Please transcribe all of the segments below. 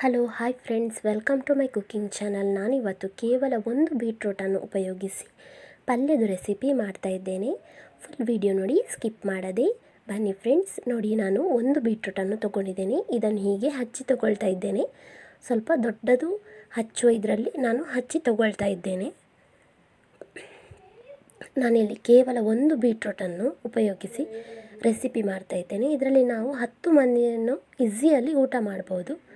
Hello, hi friends. Welcome to my cooking channel. ನಾನಿವತ್ತು ಕೇವಲ ಒಂದು ಬೀಟ್ರೂಟನ್ನು ಉಪಯೋಗಿಸಿ ಪಲ್ಯದ ರೆಸಿಪಿ ಮಾಡ್ತಾ ಇದ್ದೇನೆ. ಫುಲ್ ವಿಡಿಯೋ ನೋಡಿ, ಸ್ಕಿಪ್ ಮಾಡದೆ. ಬನ್ನಿ ಫ್ರೆಂಡ್ಸ್, ನೋಡಿ ನಾನು ಒಂದು ಬೀಟ್ರೂಟನ್ನು ತೊಗೊಂಡಿದ್ದೇನೆ. ಇದನ್ನು ಹೀಗೆ ಹಚ್ಚಿ ತೊಗೊಳ್ತಾ ಇದ್ದೇನೆ. ಸ್ವಲ್ಪ ದೊಡ್ಡದು ಹಚ್ಚುವ ಇದರಲ್ಲಿ ನಾನು ಹಚ್ಚಿ ತೊಗೊಳ್ತಾ ಇದ್ದೇನೆ. ನಾನಿಲ್ಲಿ ಕೇವಲ ಒಂದು ಬೀಟ್ರೂಟನ್ನು ಉಪಯೋಗಿಸಿ ರೆಸಿಪಿ ಮಾಡ್ತಾ ಇದ್ದೇನೆ. ಇದರಲ್ಲಿ ನಾವು ಹತ್ತು ಮಂದಿಯನ್ನು ಈಸಿಯಲ್ಲಿ ಊಟ ಮಾಡ್ಬೋದು.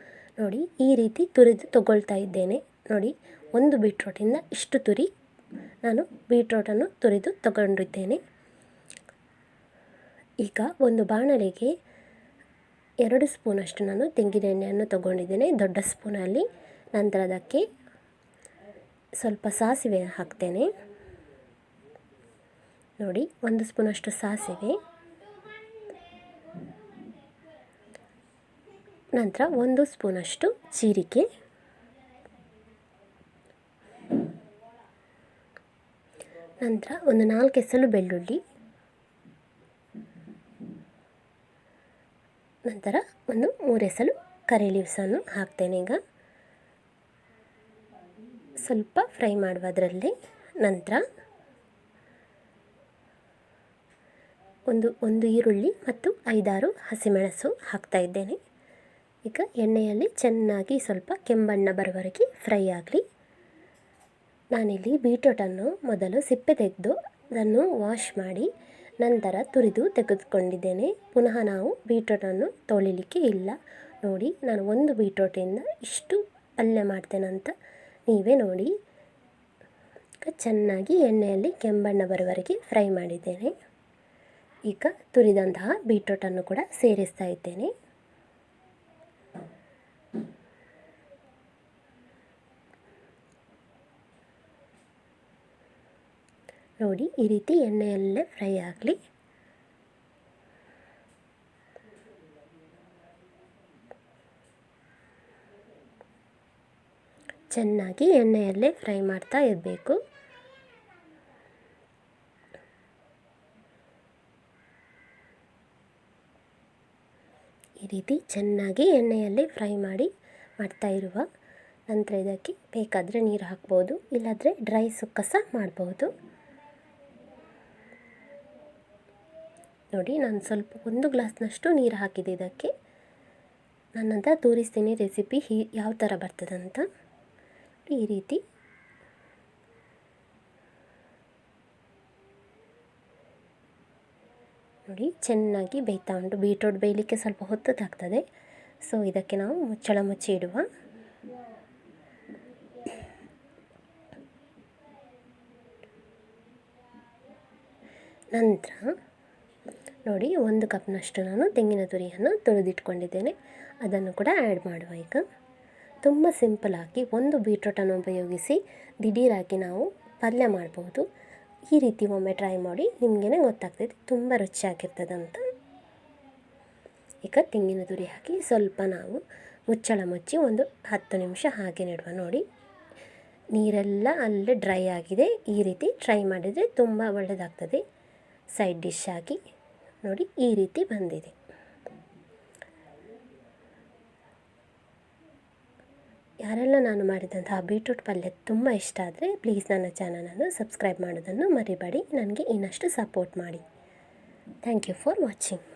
ನೋಡಿ, ಈ ರೀತಿ ತುರಿದು ತಗೊಳ್ತಾ ಇದ್ದೇನೆ. ನೋಡಿ, ಒಂದು ಬೀಟ್ರೋಟಿಂದ ಇಷ್ಟು ತುರಿ ನಾನು ಬೀಟ್ರೋಟನ್ನು ತುರಿದು ತಗೊಂಡಿದ್ದೇನೆ. ಈಗ ಒಂದು ಬಾಣಲೆಗೆ ಎರಡು ಸ್ಪೂನಷ್ಟು ನಾನು ತೆಂಗಿನ ಎಣ್ಣೆಯನ್ನು ತಗೊಂಡಿದ್ದೇನೆ. ದೊಡ್ಡ ಸ್ಪೂನಲ್ಲಿ ನಂತರ ಅದಕ್ಕೆ ಸ್ವಲ್ಪ ಸಾಸಿವೆ ಹಾಕ್ತೇನೆ. ನೋಡಿ, ಒಂದು ಸ್ಪೂನಷ್ಟು ಸಾಸಿವೆ. ನಂತರ ಒಂದು ಸ್ಪೂನಷ್ಟು ಜೀರಿಗೆ. ನಂತರ ಒಂದು ನಾಲ್ಕು ಎಸಲು ಬೆಳ್ಳುಳ್ಳಿ. ನಂತರ ಒಂದು ಮೂರು ಎಸಲು ಕರಿ ಲೀವ್ಸನ್ನು ಹಾಕ್ತೇನೆ ಈಗ. ಸ್ವಲ್ಪ ಫ್ರೈ ಮಾಡುವ ಅದರಲ್ಲಿ ನಂತರ ಒಂದು ಒಂದು ಈರುಳ್ಳಿ ಮತ್ತು ಐದಾರು ಹಸಿಮೆಣಸು ಹಾಕ್ತಾ ಇದ್ದೇನೆ. ಈಗ ಎಣ್ಣೆಯಲ್ಲಿ ಚೆನ್ನಾಗಿ ಸ್ವಲ್ಪ ಕೆಂಬಣ್ಣ ಬರುವವರೆಗೆ ಫ್ರೈ ಆಗಲಿ. ನಾನಿಲ್ಲಿ ಬೀಟ್ರೋಟನ್ನು ಮೊದಲು ಸಿಪ್ಪೆ ತೆಗೆದು ಅದನ್ನು ವಾಶ್ ಮಾಡಿ ನಂತರ ತುರಿದು ತೆಗೆದುಕೊಂಡಿದ್ದೇನೆ. ಪುನಃ ನಾವು ಬೀಟ್ರೋಟನ್ನು ತೊಳಿಲಿಕ್ಕೆ ಇಲ್ಲ. ನೋಡಿ, ನಾನು ಒಂದು ಬೀಟ್ರೋಟಿಂದ ಇಷ್ಟು ಪಲ್ಯ ಮಾಡ್ತೇನಂತ ನೀವೇ ನೋಡಿ. ಚೆನ್ನಾಗಿ ಎಣ್ಣೆಯಲ್ಲಿ ಕೆಂಬಣ್ಣ ಬರುವವರೆಗೆ ಫ್ರೈ ಮಾಡಿದ್ದೇನೆ. ಈಗ ತುರಿದಂತಹ ಬೀಟ್ರೋಟನ್ನು ಕೂಡ ಸೇರಿಸ್ತಾ ಇದ್ದೇನೆ. ನೋಡಿ, ಈ ರೀತಿ ಎಣ್ಣೆಯಲ್ಲೇ ಫ್ರೈ ಆಗಲಿ. ಚೆನ್ನಾಗಿ ಎಣ್ಣೆಯಲ್ಲೇ ಫ್ರೈ ಮಾಡ್ತಾ ಇರಬೇಕು. ಈ ರೀತಿ ಚೆನ್ನಾಗಿ ಎಣ್ಣೆಯಲ್ಲಿ ಫ್ರೈ ಮಾಡಿ ಮಾಡ್ತಾ ಇರುವ ನಂತರ ಇದಕ್ಕೆ ಬೇಕಾದರೆ ನೀರು ಹಾಕ್ಬೋದು, ಇಲ್ಲಾಂದರೆ ಡ್ರೈ ಸುಕ್ಕ ಸಹ ಮಾಡ್ಬೋದು. ನೋಡಿ, ನಾನು ಸ್ವಲ್ಪ ಒಂದು ಗ್ಲಾಸ್ನಷ್ಟು ನೀರು ಹಾಕಿದೆ ಇದಕ್ಕೆ. ನಾನಂತ ತೋರಿಸ್ತೀನಿ ರೆಸಿಪಿ ಹೀ, ಯಾವ ಥರ ಬರ್ತದಂತ. ಈ ರೀತಿ. ನೋಡಿ, ಚೆನ್ನಾಗಿ ಬೇಯ್ತಾ ಉಂಟು. ಬೀಟ್ರೋಟ್ ಬೇಯಲಿಕ್ಕೆ ಸ್ವಲ್ಪ ಹೊತ್ತದಾಗ್ತದೆ. ಸೊ, ಇದಕ್ಕೆ ನಾವು ಮುಚ್ಚಳ ಮುಚ್ಚಿ ಇಡುವ. ನಂತರ ನೋಡಿ, ಒಂದು ಕಪ್ನಷ್ಟು ನಾನು ತೆಂಗಿನ ತುರಿಯನ್ನು ತುರಿದಿಟ್ಕೊಂಡಿದ್ದೇನೆ ಅದನ್ನು ಕೂಡ ಆ್ಯಡ್ ಮಾಡುವ ಈಗ. ತುಂಬ ಆಗಿ ಒಂದು ಬೀಟ್ರೋಟನ್ನು ಉಪಯೋಗಿಸಿ ದಿಢೀರಾಗಿ ನಾವು ಪಲ್ಯ ಮಾಡ್ಬೋದು. ಈ ರೀತಿ ಒಮ್ಮೆ ಟ್ರೈ ಮಾಡಿ ನಿಮಗೇನೆ ಗೊತ್ತಾಗ್ತೈತೆ ತುಂಬ ರುಚಿಯಾಗಿರ್ತದೆ ಅಂತ. ಈಗ ತೆಂಗಿನ ತುರಿ ಹಾಕಿ ಸ್ವಲ್ಪ ನಾವು ಮುಚ್ಚಳ ಮುಚ್ಚಿ ಒಂದು ಹತ್ತು ನಿಮಿಷ ಹಾಗೆ ನೆಡುವ. ನೋಡಿ, ನೀರೆಲ್ಲ ಅಲ್ಲೇ ಡ್ರೈ ಆಗಿದೆ. ಈ ರೀತಿ ಟ್ರೈ ಮಾಡಿದರೆ ತುಂಬ ಒಳ್ಳೆಯದಾಗ್ತದೆ ಸೈಡ್ ಡಿಶ್ ಆಗಿ. ನೋಡಿ ಈ ರೀತಿ ಬಂದಿದೆ. ಯಾರೆಲ್ಲ ನಾನು ಮಾಡಿದಂತಹ ಬೀಟ್ರೂಟ್ ಪಲ್ಯ ತುಂಬ ಇಷ್ಟ ಆದರೆ ಪ್ಲೀಸ್ ನನ್ನ ಚಾನಲನ್ನು ಸಬ್ಸ್ಕ್ರೈಬ್ ಮಾಡೋದನ್ನು ಮರಿಬೇಡಿ. ನನಗೆ ಇನ್ನಷ್ಟು ಸಪೋರ್ಟ್ ಮಾಡಿ. Thank you for watching